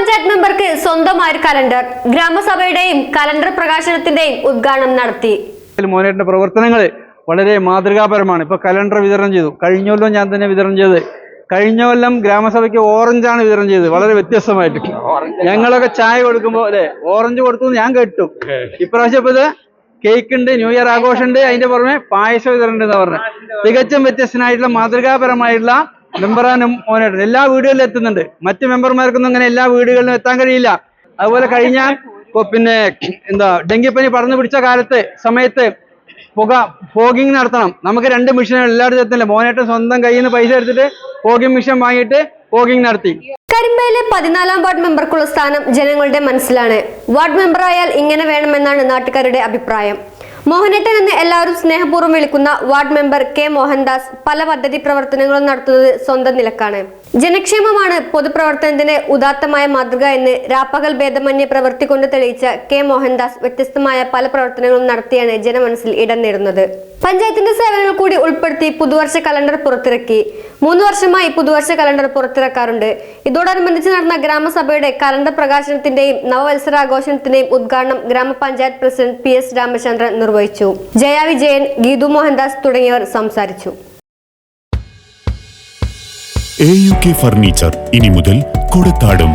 ഒരു calendar ഗ്രാമസഭയുടെയും calendar പ്രകാശനത്തിന്റെയും ഉദ്ഘാടനം നടത്തി. മോനേട്ടിന്റെ പ്രവർത്തനങ്ങൾ വളരെ മാതൃകാപരമാണ്. ഇപ്പൊ കലണ്ടർ വിതരണം ചെയ്തു. കഴിഞ്ഞ കൊല്ലം ഞാൻ തന്നെ വിതരണം ചെയ്ത് കഴിഞ്ഞ കൊല്ലം ഗ്രാമസഭയ്ക്ക് ഓറഞ്ചാണ് വിതരണം ചെയ്തത്. വളരെ വ്യത്യസ്തമായിട്ട്. ഞങ്ങളൊക്കെ ചായ കൊടുക്കുമ്പോൾ അല്ലെ ഓറഞ്ച് കൊടുത്തു ഞാൻ കേട്ടു. ഇപ്രാവശ്യം ഇപ്പൊ ഇത് കേക്ക് ഉണ്ട് ന്യൂ ഇയർ ആഘോഷമുണ്ട് അതിന്റെ പുറമെ പായസം വിതരണം ഉണ്ട് പറഞ്ഞു. പറഞ്ഞത് തികച്ചും വ്യത്യസ്തനായിട്ടുള്ള മാതൃകാപരമായിട്ടുള്ള മെമ്പറാണ് മോനേട്ടൻ എല്ലാ വീടുകളിലും എത്തുന്നുണ്ട്. മറ്റ് മെമ്പർമാർക്കൊന്നും അങ്ങനെ എല്ലാ വീടുകളിലും എത്താൻ കഴിയില്ല. അതുപോലെ കഴിഞ്ഞ പിന്നെ എന്താ ഡെങ്കിപ്പനി പടർന്നു പിടിച്ച കാലത്ത് സമയത്ത് പുക ഫോഗിങ് നടത്തണം. നമുക്ക് രണ്ട് മിഷനുകൾ എല്ലായിടത്തും എത്തില്ല മോനേട്ടൻ സ്വന്തം കയ്യിൽ നിന്ന് പൈസ എടുത്തിട്ട് ഫോഗിങ് മിഷൻ വാങ്ങിയിട്ട് ഫോഗിങ് നടത്തി. കരിമ്പയിലെ പതിനാലാം വാർഡ് മെമ്പർക്കുള്ള സ്ഥാനം ജനങ്ങളുടെ മനസ്സിലാണ്. വാർഡ് മെമ്പറായാൽ ഇങ്ങനെ വേണമെന്നാണ് നാട്ടുകാരുടെ അഭിപ്രായം. മോഹനേട്ടൻ എന്ന് എല്ലാവരും സ്നേഹപൂർവം വിളിക്കുന്ന വാർഡ് മെമ്പർ കെ മോഹൻദാസ് പല പദ്ധതി പ്രവർത്തനങ്ങളും നടത്തുന്നത് സ്വന്തം നിലക്കാണ്. ജനക്ഷേമമാണ് പൊതുപ്രവർത്തനത്തിന്റെ ഉദാത്തമായ മാതൃക എന്ന് രാപ്പകൽ ഭേദമന്യ പ്രവർത്തിക്കൊണ്ട് തെളിയിച്ച കെ മോഹൻദാസ് വ്യത്യസ്തമായ പല പ്രവർത്തനങ്ങളും നടത്തിയാണ് ജനമനസ്സിൽ ഇടം നേടുന്നത്. പഞ്ചായത്തിന്റെ സേവനങ്ങൾ കൂടി ഉൾപ്പെടുത്തി പുതുവർഷ കലണ്ടർ പുറത്തിറക്കി. മൂന്ന് വർഷമായി പുതുവർഷ കലണ്ടർ പുറത്തിറക്കാറുണ്ട്. ഇതോടനുബന്ധിച്ച് നടന്ന ഗ്രാമസഭയുടെ കലണ്ടർ പ്രകാശനത്തിന്റെയും നവവത്സരാഘോഷത്തിന്റെയും ഉദ്ഘാടനം ഗ്രാമപഞ്ചായത്ത് പ്രസിഡന്റ് പി എസ് രാമചന്ദ്രൻ നിർവഹിച്ചു. ജയ വിജയൻ ഗീതു മോഹൻദാസ് തുടങ്ങിയവർ സംസാരിച്ചു. എ യു കെ ഫർണിച്ചർ ഇനി മുതൽ കൊടക്കാടും.